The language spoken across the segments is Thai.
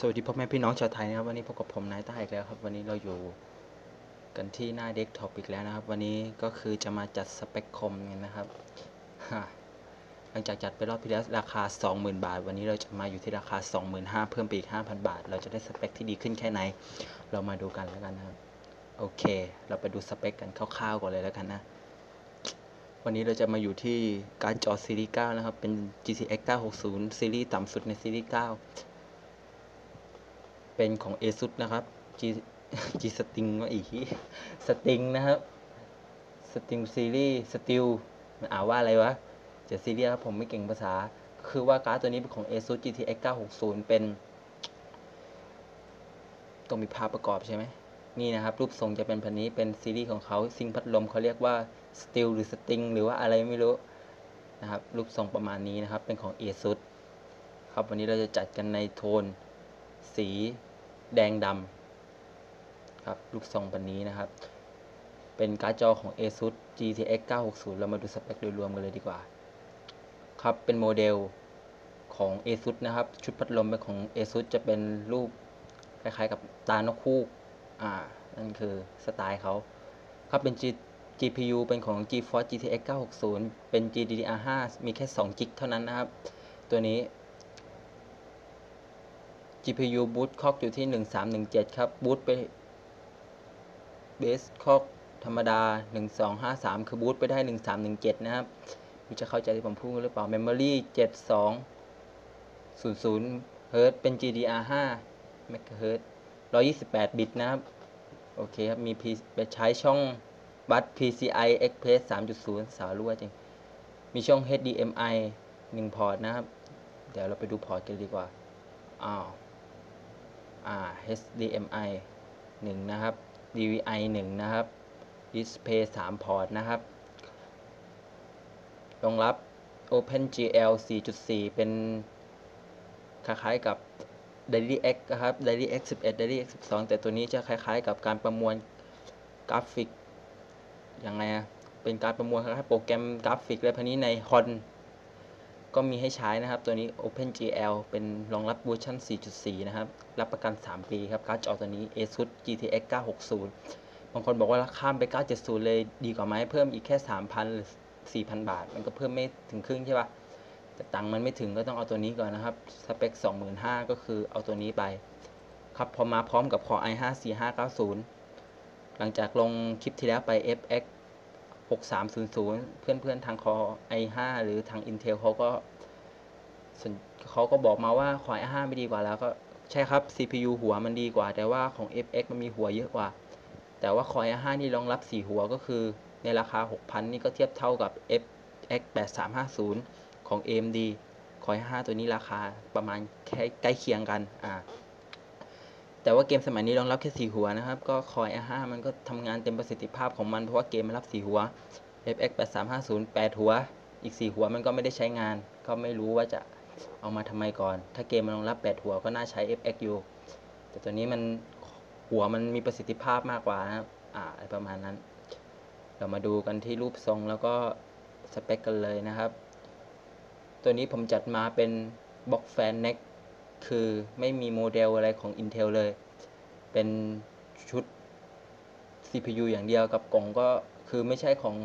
สวัสดีพ่อแม่พี่น้องชาวไทยนะครับ วันนี้พบกับผมนายต้าอีกแล้วครับ วันนี้เราอยู่กันที่หน้าเด็กท็อปอีกแล้วนะครับ วันนี้ก็คือจะมาจัดสเปคคอมกันนะครับหลังจากจัดไปรอบที่แล้วราคา 20,000 บาท วันนี้เราจะมาอยู่ที่ราคา 25,000เพิ่มไปอีก 5,000 บาท เราจะได้สเปคที่ดีขึ้นแค่ไหน เรามาดูกันแล้วกันนะครับ โอเค เราไปดูสเปคกันคร่าวๆก่อนเลยแล้วกันนะวันนี้เราจะมาอยู่ที่การจอซีรีส์9นะครับเป็น GTX 960ซีรีส์ต่ำสุดในซีรีส์9 เป็นของ ASUS นะครับ G G String ว่าอีกสติงนะครับสติงซีรีส์สติลมันอ่านว่าอะไรวะเดี๋ยวซีรีส์ครับผมไม่เก่งภาษา คือว่าการ์ดตัวนี้เป็นของ ASUS GTX 960 เป็นต้องมีภาพประกอบใช่ไหมนี่นะครับ รูปทรงจะเป็นพันนี้เป็นซีรีส์ของเขาซิงพัดลมเขาเรียกว่าสติลหรือสติงหรือว่าอะไรไม่รู้นะครับ รูปทรงประมาณนี้นะครับ เป็นของ ASUS ครับวันนี้เราจะจัดกันในโทนสี แดงดำครับลูกทรงปันนี้นะครับ เป็นการ์ดจอของ ASUS GTX 960 เรามาดูสเปคโดยรวมกันเลยดีกว่า ครับเป็นโมเดลของ ASUS นะครับ ชุดพัดลมเป็นของ ASUS จะเป็นรูปคล้ายๆกับตานกคู่อ่า นั่นคือสไตล์เขาครับเป็น G GPU เป็นของ GeForce GTX 960 เป็น GDDR5 มีแค่2 g เท่านั้นนะครับ ตัวนี้ GPU boot clock อยู่ที่ 1317 ครับ boot ไป base clock ธรรมดา 1253 คือ boot ไปได้ 1317 นะครับคุณจะเข้าใจที่ผมพูดหรือเปล่า memory 7200 Hz เป็น GDR5 MHz 128 บิตนะครับ โอเคครับ มีไปใช้ช่องบัส PCI Express 3.0 สาวรั่วจริง มีช่อง HDMI 1 พอร์ตนะครับ เดี๋ยวเราไปดูพอร์ตกันดีกว่า อ้าว HDMI 1 นะครับ DVI 1 นะครับ Display 3 พอร์ตนะครับรองรับ OpenGL 4.4 เป็นคล้ายๆกับ DirectX นะครับ DirectX 11 DirectX 12 แต่ตัวนี้จะคล้ายๆ กับการประมวลกราฟิกยังไงอะเป็นการประมวลคล้ายๆโปรแกรมกราฟิกและพันนี้ใน HON ก็มีให้ใช้นะครับ ตัวนี้ OpenGL เป็นรองรับเวอร์ชัน4.4 นะครับ รับประกัน 3 ปีครับการ์ดจอตัวนี้ ASUS GTX 960 บางคนบอกว่าข้ามไป 970 เลยดีกว่าไหมเพิ่มอีกแค่ 3,000 หรือ 4,000 บาท มันก็เพิ่มไม่ถึงครึ่งใช่ปะแต่ตังค์มันไม่ถึงก็ต้องเอาตัวนี้ก่อนนะครับ สเปค 25,000 ก็คือเอาตัวนี้ไป ครับพอมาพร้อมกับ Core i5 4590 หลังจากลงคลิปที่แล้วไป FX 6300 เพื่อนๆทาง Core i5 หรือทาง Intel เขาก็เขาก็บอกมาว่า Core i5 ไม่ดีกว่าแล้วก็ ใช่ครับ CPU หัวมันดีกว่า แต่ว่าของ FX มันมีหัวเยอะกว่า แต่ว่า Core i5 นี่รองรับ 4 หัวก็คือ ในราคา 6,000 นี่ก็เทียบเท่ากับ FX 8350 ของ AMD Core i5 ตัวนี้ราคาประมาณแค่ใกล้เคียงกันอ่าแต่ว่าเกมสมัยนี้รองรับแค่ 4 หัวนะครับ ก็ Core i5 มันก็ทำงานเต็มประสิทธิภาพของมัน เพราะว่าเกมมันรับ 4 หัว FX 8350 8 หัว อีก 4 หัวมันก็ไม่ได้ใช้งาน ก็ไม่รู้ว่าจะ เอามาทำไมก่อน ถ้าเกมมันรองรับ 8 หัวก็น่าใช้ FX อยู่ แต่ตัวนี้มันหัวมันมีประสิทธิภาพมากกว่านะอ่าอะไรประมาณนั้น เรามาดูกันที่รูปทรงแล้วก็สเปคกันเลยนะครับ ตัวนี้ผมจัดมาเป็นบล็อกแฟนเน็กคือไม่มีโมเดลอะไรของ Intel เลย เป็นชุด CPU อย่างเดียวกับกล่องก็คือไม่ใช่ของ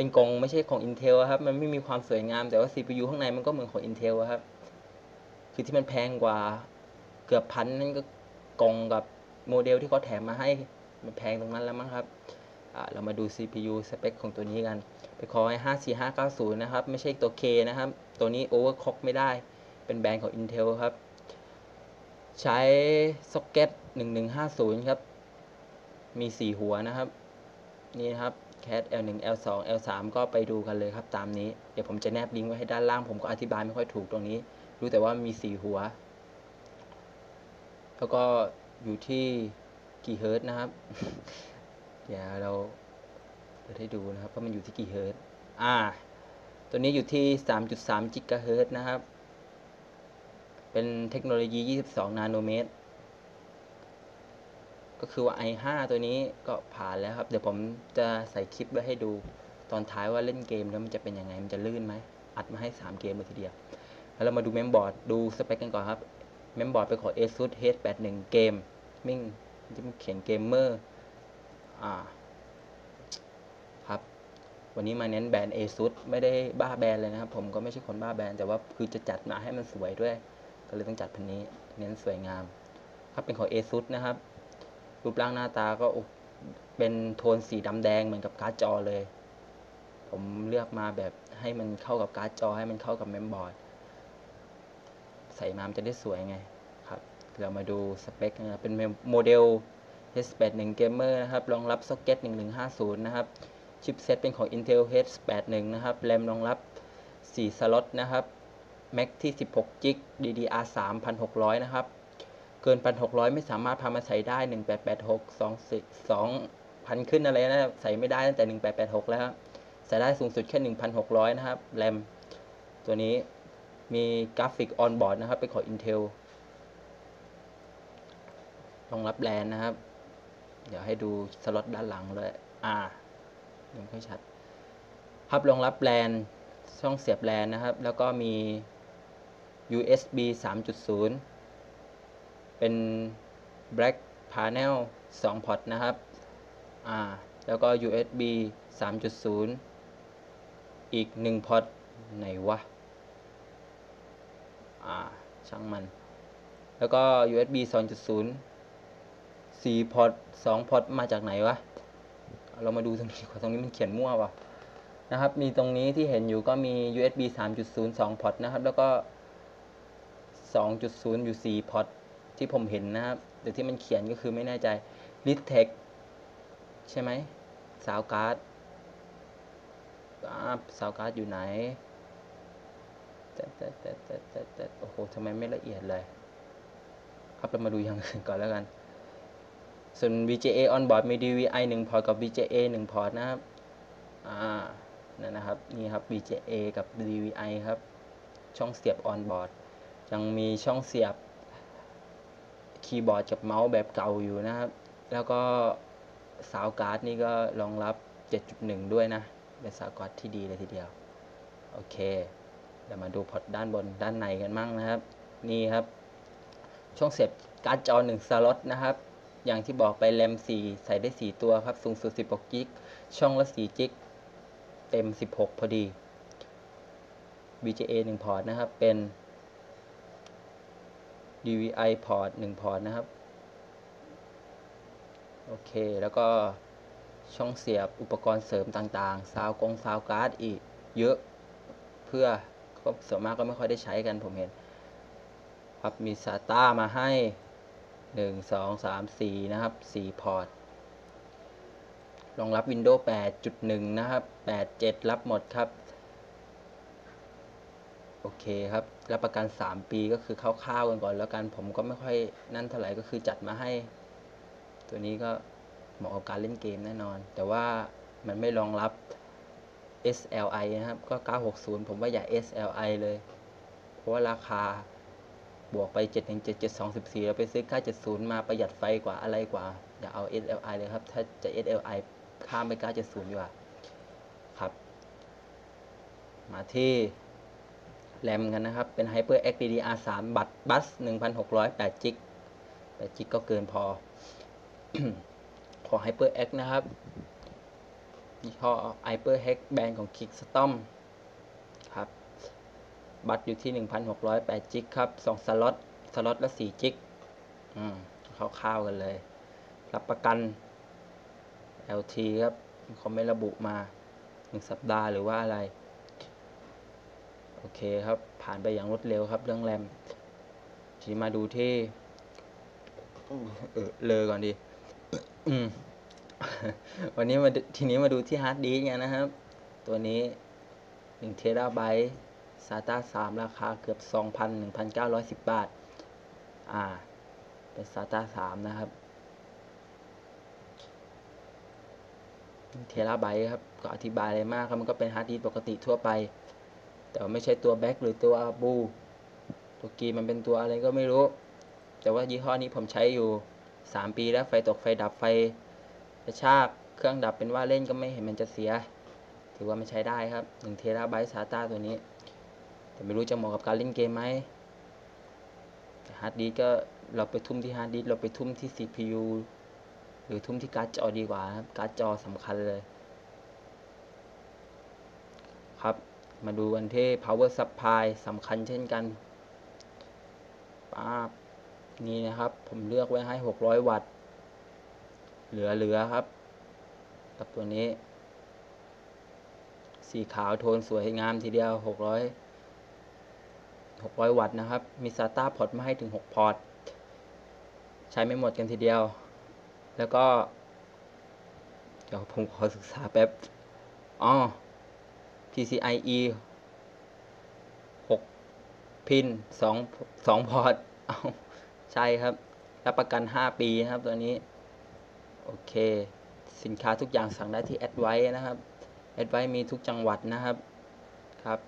เป็นกล่องไม่ใช่ของ Intel ครับ มันไม่มีความสวยงาม แต่ว่า CPU ข้างในมันก็เหมือนของ Intel ครับ คือที่มันแพงกว่าเกือบพันนั่นก็กล่องกับโมเดลที่เขาแถมมาให้มันแพงตรงนั้นแล้วมั้งครับ เรามาดู CPU สเปคของตัวนี้กัน ไปขอให้ 54590 นะครับ ไม่ใช่ตัว K นะครับ ตัวนี้ overclock ไม่ได้ เป็นแบรนด์ของ Intel ครับ ใช้ซ็อกเก็ต1150 ครับ มี 4 หัวนะครับ นี่นะครับ cat L1 L2 L3 ก็ไปดูกันเลยครับตามนี้ เดี๋ยวผมจะแนบลิงก์ไว้ให้ด้านล่าง ผมก็อธิบายไม่ค่อยถูกตรงนี้ รู้แต่ว่ามี 4 หัว แล้วก็อยู่ที่กี่เฮิร์ตนะครับ เดี๋ยวเราเปิดให้ดูนะครับว่ามันอยู่ที่กี่เฮิร์ตอ่า ตัวนี้อยู่ที่ 3.3กิกะเฮิร์ตนะครับ เป็นเทคโนโลยี 22 นาโนเมตร ก็คือว่า i5 ตัวนี้ก็ผ่านแล้วครับ เดี๋ยวผมจะใส่คลิปไว้ให้ดูตอนท้ายว่าเล่นเกมแล้วมันจะเป็นยังไง มันจะลื่นไหม อัดมาให้ 3 เกมเลยทีเดียว แล้วเรามาดูเมมบอร์ดดูสเปคกันก่อนครับ เมมบอร์ดเป็นขอ ASUS H81 เกมมิ่งที่มันเขียนเกมเมอร์อ่าครับ วันนี้มาเน้นแบรนด์ ASUS ไม่ได้บ้าแบรนด์เลยนะครับ ผมก็ไม่ใช่คนบ้าแบรนด์ แต่ว่าคือจะจัดมาให้มันสวยด้วย ก็เลยต้องจัดพันนี้ เน้นสวยงาม ครับเป็นของ ASUS นะครับ รูปร่างหน้าตาก็เป็นโทนสีดำแดงเหมือนกับการ์ดจอเลย ผมเลือกมาแบบให้มันเข้ากับการ์ดจอให้มันเข้ากับเมมบอร์ดใส่มามจะได้สวยไงครับ เรามาดูสเปคนะครับเป็นโมเดล H81 Gamer นะครับ รองรับซ็อกเก็ต1150 นะครับ ชิปเซตเป็นของ Intel H81 นะครับ แรมรองรับ 4 สล็อตนะครับ Mac ที่ 16 g b DDR3 1600 นะครับ เกิน1600ไม่สามารถพามาใส่ได้1886 2 2,000ขึ้นอะไรนะใส่ไม่ได้ตั้งแต่1886แล้วใส่ได้สูงสุดแค่1,600นะครับแรมตัวนี้มีกราฟิกออนบอร์ดนะครับ เป็นของ Intel รองรับแลนนะครับ เดี๋ยวให้ดูสล็อตด้านหลังเลยอ่ายังไม่ชัดครับรองรับแลนช่องเสียบแลนนะครับ แล้วก็มี USB 3.0 เป็น Black Panel 2 พอร์ตนะครับ อ่า แล้วก็ USB 3.0 อีก 1 พอร์ตไหนวะ อ่า ช่างมัน แล้วก็ USB 2.0 4 พอร์ต 2 พอร์ต มาจากไหนวะ เรามาดูตรงนี้ก่อนตรงนี้มันเขียนมั่ววะนะครับ มีตรงนี้ที่เห็นอยู่ก็มี USB 3.0 2 พอร์ตนะครับ แล้วก็ 2.0 อยู่ 4 พอร์ต ที่ผมเห็นนะครับแต่ที่มันเขียนก็คือไม่แน่ใจ l i t e c ใช่ไหมสาวการ์ดสาวการ์ดอยู่ไหนแต่แต่แต่แต่แต่แต่โอ้โหทำไมไม่ละเอียดเลยครับเรามาดูอย่างอื่นก่อนแล้วกัน ส่วน VGA on board มี DVI 1 พอร์ตกับ VGA 1 พอร์ตนะครับ อ่า นั่นนะครับ นี่ครับ VGA กับ DVI ครับ ช่องเสียบ on board ยังมีช่องเสียบ คีย์บอร์ดกับเมาส์แบบเก่าอยู่นะครับ แล้วก็สาวการ์ดนี่ก็รองรับ 7.1 ด้วยนะ เป็นสาวการ์ดที่ดีเลยทีเดียว โอเค เดี๋ยวมาดูพอร์ตด้านบนด้านในกันมั่งนะครับ นี่ครับ ช่องเสียบการ์ดจอ 1 สล็อตนะครับ อย่างที่บอกไปแรม 4 ใส่ได้ 4 ตัวครับ สูงสุด 16 กิก ช่องละ 4 กิก เต็ม 16 พอดี VGA 1 พอร์ตนะครับ เป็น DVI พอร์ต1พอร์ตนะครับ โอเค แล้วก็ช่องเสียบอุปกรณ์เสริมต่างๆ ซาวกงซาวการ์ดอีกเยอะ เพื่อก็ส่วนมากก็ไม่ค่อยได้ใช้กันผมเห็น ครับ มี SATA มาให้ 1 2 3 4 นะครับ 4 พอร์ต รองรับ Windows 8.1 นะครับ 8.7 รับหมดครับ โอเคครับ รับประกัน 3 ปีก็คือคร่าวๆกันก่อน แล้วกันผมก็ไม่ค่อยนั่นเท่าไหร่ก็คือจัดมาให้ ตัวนี้ก็เหมาะกับการเล่นเกมแน่นอน แต่ว่ามันไม่รองรับ SLI นะครับ ก็ 960 ผมว่าอย่า SLI เลย เพราะว่าราคาบวกไป717 724แล้วไปซื้อค่า70 มาประหยัดไฟกว่าอะไรกว่า อย่าเอา SLI เลยครับ ถ้าจะ SLI ข้ามไป970ดีกว่า ครับ มาที่ แรมกันนะครับ เป็น HyperX DDR3 บัตรบัส1,600 8 g 8 g ก็เกินพอ ของ HyperX นะครับยี่ห้อ HyperX แบรนด์ของ Kickstorm ครับ บัตรอยู่ที่ 1,608จิกครับ 2 สล็อต สล็อตละ4จิกอืมคร่าวๆกันเลย รับประกัน LT ครับเขาไม่ระบุมา 1 สัปดาห์หรือว่าอะไร โอเคครับ ผ่านไปอย่างรวดเร็วครับ เรื่องแรมทีมาดูที่เออเลอก่อนดีอืมวันนี้มาทีนี้มาดูที่ฮาร์ดดิสก์กันนะครับ ตัวนี้1เทราไบต์ SATA 3ราคาเกือบ 2,1,910 บาท อ่า เป็น SATA 3นะครับเทราไบต์ครับ ก็อธิบายอะไรมากครับ มันก็เป็นฮาร์ดดิสก์ปกติทั่วไป แต่ว่าไม่ใช่ตัวแบ็คหรือตัวบูตัวกีมันเป็นตัวอะไรก็ไม่รู้ แต่ว่ายี่ห้อนี้ผมใช้อยู่ 3 ปีแล้วไฟตกไฟดับไฟกระชากเครื่องดับเป็นว่าเล่นก็ไม่เห็นมันจะเสีย ถือว่ามันใช้ได้ครับ1เทราไบต์ SATA ตัวนี้ แต่ไม่รู้จะเหมาะกับการเล่นเกมไหมฮาร์ดดิสก์ก็เราไปทุ่มที่ฮาร์ดดิสก์เราไปทุ่มที่ CPU หรือทุ่มที่การ์ดจอดีกว่าครับการ์ดจอสำคัญเลย ครับ มาดูกันที่ power supply สำคัญเช่นกันป้าบนี่นะครับ ผมเลือกไว้ให้ 600 วัตต์ เหลือๆครับ กับตัวนี้ สีขาวโทนสวยงามทีเดียว 600 600 วัตต์นะครับ มี SATA พอร์ตมาให้ถึง 6 พอร์ต ใช้ไม่หมดกันทีเดียว แล้วก็ เดี๋ยวผมขอศึกษาแป๊บอ๋อ PCIe 6 พิน2 2พอร์ตเอาใช่ครับ รับประกัน 5 ปีนะครับตัวนี้ โอเค สินค้าทุกอย่างสั่งได้ที่แอดไว้นะครับแอดไว้มีทุกจังหวัดนะครับครับ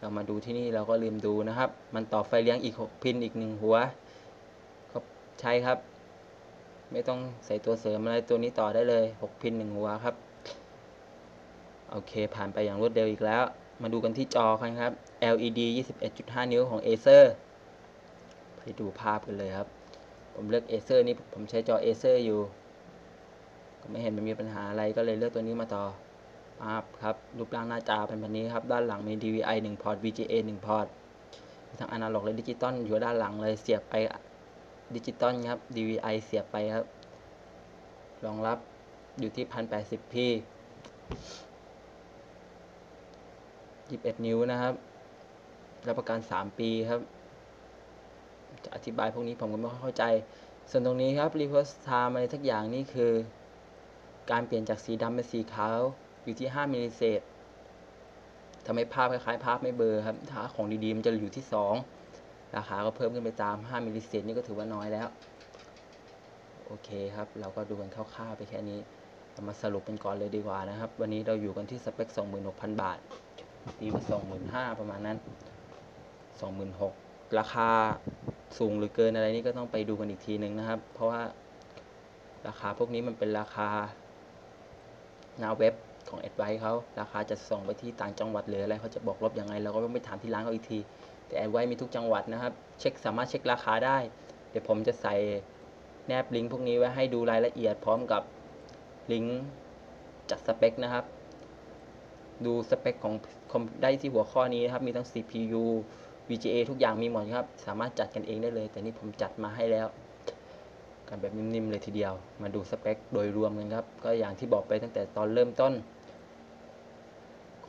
เรามาดูที่นี่เราก็ลืมดูนะครับ มันต่อไฟเลี้ยงอีก 6 พินอีกหนึ่งหัวก็ใช่ครับ ไม่ต้องใส่ตัวเสริมอะไรตัวนี้ต่อได้เลย 6 พินหนึ่งหัวครับ โอเค ผ่านไปอย่างรวดเร็วอีกแล้ว มาดูกันที่จอกันครับ LED 21.5 นิ้วของ Acer ไปดูภาพกันเลยครับ ผมเลือก Acer นี่ผมใช้จอ Acer อยู่ ก็ไม่เห็นมันมีปัญหาอะไรก็เลยเลือกตัวนี้มาต่อภาพครับ รูปร่างหน้าจอเป็นแบบนี้ครับ ด้านหลังมี DVI 1 พอร์ต VGA 1 พอร์ตทั้งอนาล็อกและดิจิตอลอยู่ด้านหลังเลยเสียบไปดิจิตอลครับ DVI เสียบไปครับ รองรับอยู่ที่ 1080p 21 นิ้วนะครับ รับประกัน 3 ปีครับ จะอธิบายพวกนี้ผมก็ไม่ค่อยเข้าใจ ส่วนตรงนี้ครับ reverse time อะไรทักอย่างนี่คือ การเปลี่ยนจากสีดำเป็นสีขาวอยู่ที่ 5 มิลลิเศษทำให้ภาพคล้ายๆ ภาพไม่เบลอครับ ถ้าของดีๆ มันจะอยู่ที่ 2 ราคาก็เพิ่มขึ้นไปตาม 5 มิลลิเศษนี่ก็ถือว่าน้อยแล้ว โอเคครับ เราก็ดูกันคร่าวๆไปแค่นี้เรามาสรุปกันก่อนเลยดีกว่านะครับ วันนี้เราอยู่กันที่สเปค 26,000 บาท ตีไป25,000ประมาณนั้น26,000ราคาสูงหรือเกินอะไรนี่ก็ต้องไปดูกันอีกทีหนึ่งนะครับ เพราะว่าราคาพวกนี้มันเป็นราคาหน้าเว็บของ a d v i เขาราคาจะส่งไปที่ต่างจังหวัดหรืออะไรเขาจะบอกลบยังไงเราก็ต้องไปถามที่ร้านเขาอีกที แต่ a d v i มีทุกจังหวัดนะครับ เช็คสามารถเช็คราคาได้ เดี๋ยวผมจะใส่แนบลิงก์พวกนี้ไว้ให้ดูรายละเอียดพร้อมกับลิงก์จัดสเปคนะครับ ดูสเปคของคอมได้ที่หัวข้อนี้นะครับ มีทั้ง CPU VGA ทุกอย่างมีหมดครับ สามารถจัดกันเองได้เลย แต่นี่ผมจัดมาให้แล้ว กันแบบนิ่มๆเลยทีเดียว มาดูสเปคโดยรวมกันครับ ก็อย่างที่บอกไปตั้งแต่ตอนเริ่มต้น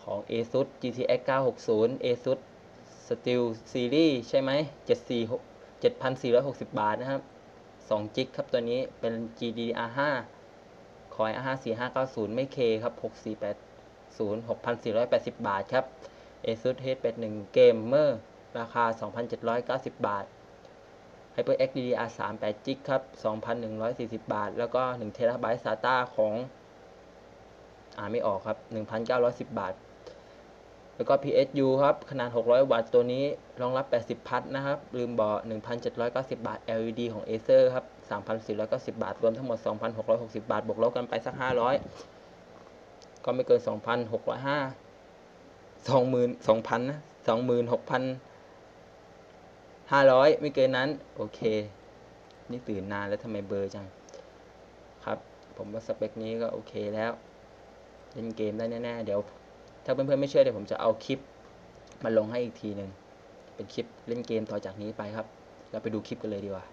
ของ ASUS GTX 960 ASUS Steel Series ใช่ไหม7,460 บาทนะครับ2จิกครับตัวนี้เป็น GDDR5 Core i5 4590 ไม่ K ครับ 6480 6,480 บาทครับ ASUS H81 Gamer ราคา 2,790 บาท HyperX DDR3 8 g b ครับ 2,140 บาท แล้วก็1 TB SATA ของ อ่านไม่ออกครับ 1,910 บาท แล้วก็ PSU ครับ ขนาด 600 วัตต์ตัวนี้ รองรับ 80 พัทนะครับ ลืมบอก1,790 บาท LED ของ Acer ครับ 3,490 บาท รวมทั้งหมด 2,660 บาท บวกลบกันไปสัก 500 ก็ไม่เกิน2,605 20,000 2,000นะ26,000 500ไม่เกินนั้น โอเค นี่ตื่นนานแล้วทำไมเบอร์จัง ครับ ผมว่าสเปคนี้ก็โอเคแล้วเล่นเกมได้แน่ๆ เดี๋ยว ถ้าเพื่อนๆไม่เชื่อเดี๋ยวผมจะเอาคลิปมาลงให้อีกทีหนึ่งเป็นคลิปเล่นเกมต่อจากนี้ไปครับ เราไปดูคลิปกันเลยดีกว่า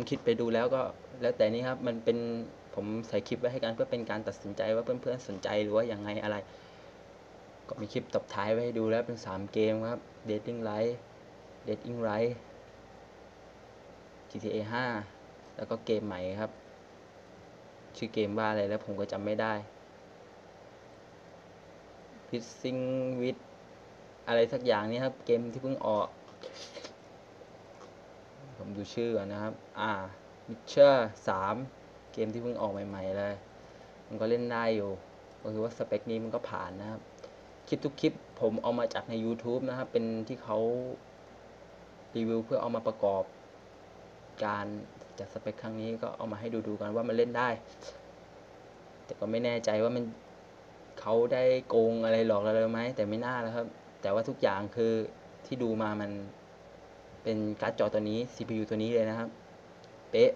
มคลิปไปดูแล้วก็แล้วแต่นี้ครับมันเป็นผมใส่คลิปไว้ให้กันเพื่อเป็นการตัดสินใจว่าเพื่อนๆสนใจหรือว่าอยังไงอะไร ก็มีคลิปตบท้ายไว้ให้ดูแล้วเป็น 3 เกมครับ Dating Life Dating Right GTA 5 แล้วก็เกมใหม่ครับ ชื่อเกมว่าอะไรแล้วผมก็จำไม่ได้ Pissing with อะไรสักอย่างนี้ครับ เกมที่เพิ่งออก ผมดูชื่อนะครับ อ่า Witcher 3 เกมที่เพิ่งออกใหม่ ๆ เลย มันก็เล่นได้อยู่ ก็คือว่าสเปคนี้มันก็ผ่านนะครับ คลิปทุกคลิปผมเอามาจากใน YouTube นะครับ เป็นที่เขารีวิวเพื่อเอามาประกอบ การจัดสเปคครั้งนี้ก็เอามาให้ดูๆกันว่ามันเล่นได้ แต่ก็ไม่แน่ใจว่ามันเขาได้โกงอะไรหลอกเราเลยไหมแต่ไม่น่าแล้วครับ แต่ว่าทุกอย่างคือที่ดูมามัน เป็นการ์ดจอตัวนี้ CPU ตัวนี้เลยนะครับ เป๊ะ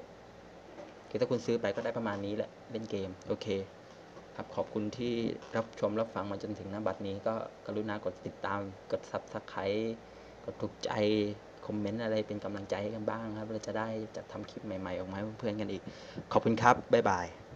คือถ้าคุณซื้อไปก็ได้ประมาณนี้แหละ เล่นเกม โอเค ครับ ขอบคุณที่รับชมรับฟังมาจนถึงหน้าบัดนี้ ก็กรุณากดติดตาม กด subscribe กดถูกใจ คอมเมนต์อะไรเป็นกำลังใจให้กันบ้างครับ เราจะได้จัดทำคลิปใหม่ๆ ออกมาให้เพื่อนๆกันอีก ขอบคุณครับ บ๊ายบาย